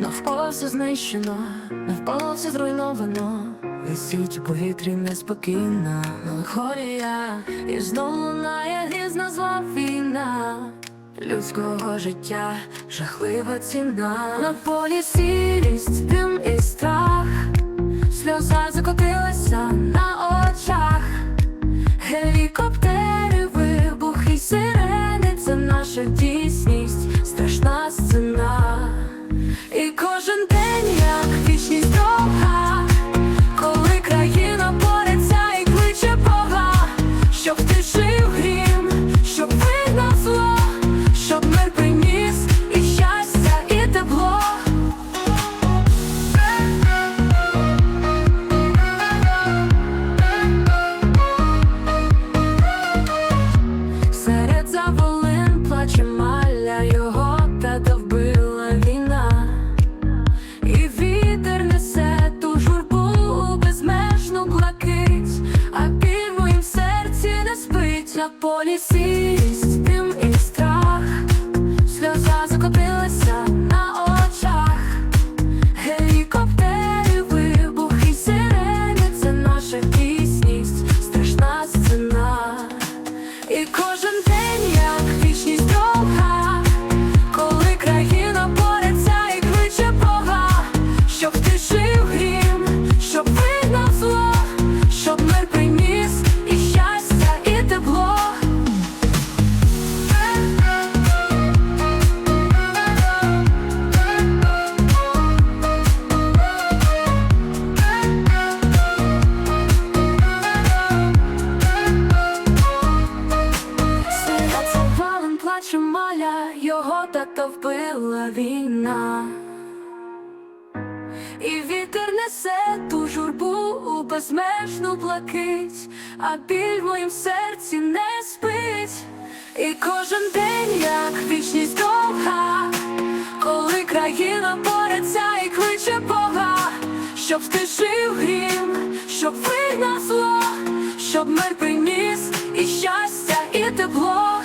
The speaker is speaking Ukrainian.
навколо все знищено, навколо все зруйновано. Висіть у повітрі неспокійна меланхолія, і знову лунає грізна зла війна людського життя, жахлива ціна. На полі сірість, дим і страх, полі його тато вбила війна. І вітер несе ту журбу у безмежну блакить, а біль в моїм серці не спить. І кожен день, як вічність довга, коли країна бореться і кличе Бога, щоб стишив грім, щоб вигнав зло, щоб мир приніс і щастя, і тепло.